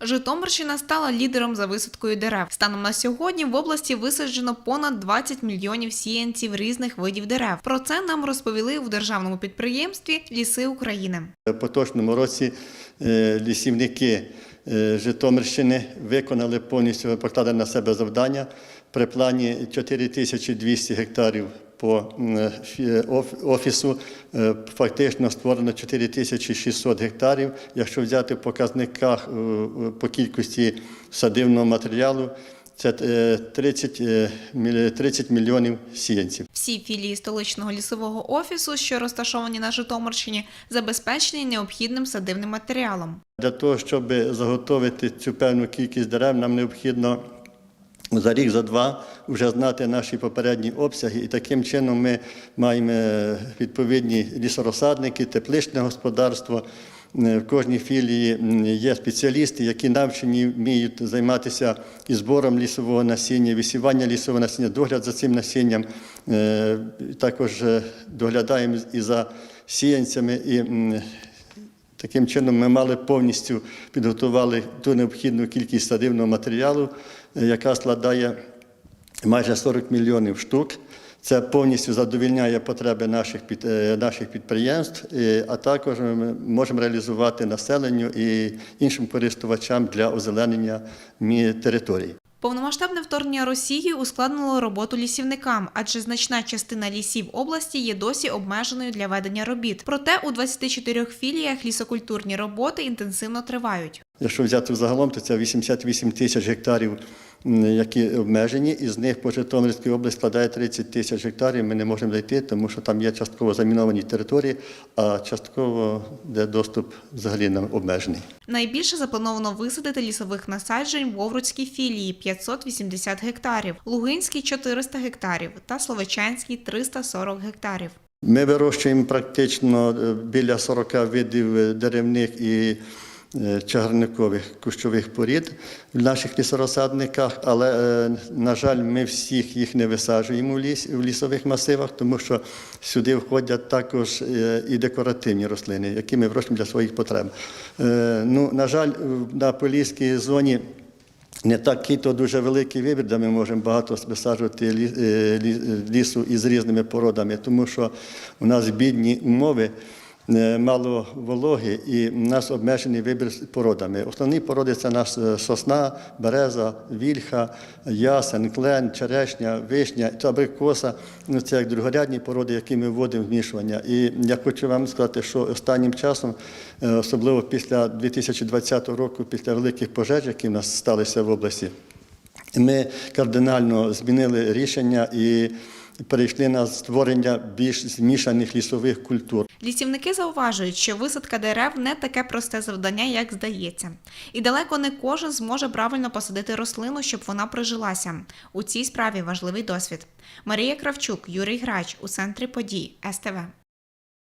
Житомирщина стала лідером за висадкою дерев. Станом на сьогодні в області висаджено понад 20 мільйонів сіянців різних видів дерев. Про це нам розповіли у державному підприємстві Ліси України. В поточному році е, лісівники е, Житомирщини виконали повністю покладене на себе завдання при плані 4200 гектарів по офісу. е, Фактично створено 4600 гектарів. Якщо взяти в показниках е, е, по кількості садивного матеріалу, це е, 30, е, 30 мільйонів сіянців. Всі філії столичного лісового офісу, що розташовані на Житомирщині, забезпечені необхідним садивним матеріалом. Для того, щоб заготовити цю певну кількість дерев, нам необхідно за рік, за два вже знати наші попередні обсяги. І таким чином ми маємо е, відповідні лісорозсадники, тепличне господарство. Е, В кожній філії є спеціалісти, які навчені вміють займатися і збором лісового насіння, висівання лісового насіння, догляд за цим насінням. Е, Також доглядаємо і за сіянцями. І Таким чином, ми мали повністю підготували ту необхідну кількість садивного матеріалу, е, яка складає майже 40 мільйонів штук. Це повністю задовільняє потреби наших, е, наших підприємств, а також ми можемо реалізувати населенню і іншим користувачам для озеленення територій. Повномасштабне вторгнення Росії ускладнило роботу лісівникам, адже значна частина лісів області є досі обмеженою для ведення робіт. Проте у 24 філіях лісокультурні роботи інтенсивно тривають. Якщо взяти взагалом, то це 88 тисяч гектарів, які обмежені, із них по Житомирській області складає 30 тисяч гектарів. Ми не можемо зайти, тому що там є частково заміновані території, а частково де доступ взагалі нам обмежений. Найбільше заплановано висадити лісових насаджень в Овруцькій філії 580 гектарів, Лугинській 400 гектарів та Словечанській 340 гектарів. Ми вирощуємо практично е, біля 40 видів е, деревних і чагарникових кущових порід в наших лісорозсадниках, але, е, на жаль, ми всіх їх не висаджуємо в, ліс, в лісових масивах, тому що сюди входять також е, і декоративні рослини, які ми вирощуємо для своїх потреб. Е, Ну, на жаль, на Поліській зоні не такий то дуже великий вибір, де ми можемо багато висаджувати лі- е, лі- лісу із різними породами, тому що у нас бідні умови, е, мало вологи і у нас обмежений вибір породами. Основні породи це нас е, сосна, береза, вільха, ясен, клен, черешня, вишня абрикоса. Ну, це як другорядні породи, які ми вводимо в змішування. І я хочу вам сказати, що останнім часом, е, особливо після 2020 року, після великих пожеж, які в нас сталися в області, ми кардинально змінили рішення і перейшли на створення більш змішаних лісових культур. Лісівники зауважують, що висадка дерев не таке просте завдання, як здається. І далеко не кожен зможе правильно посадити рослину, щоб вона прижилася. У цій справі важливий досвід. Марія Кравчук, Юрій Грач у центрі подій СТВ.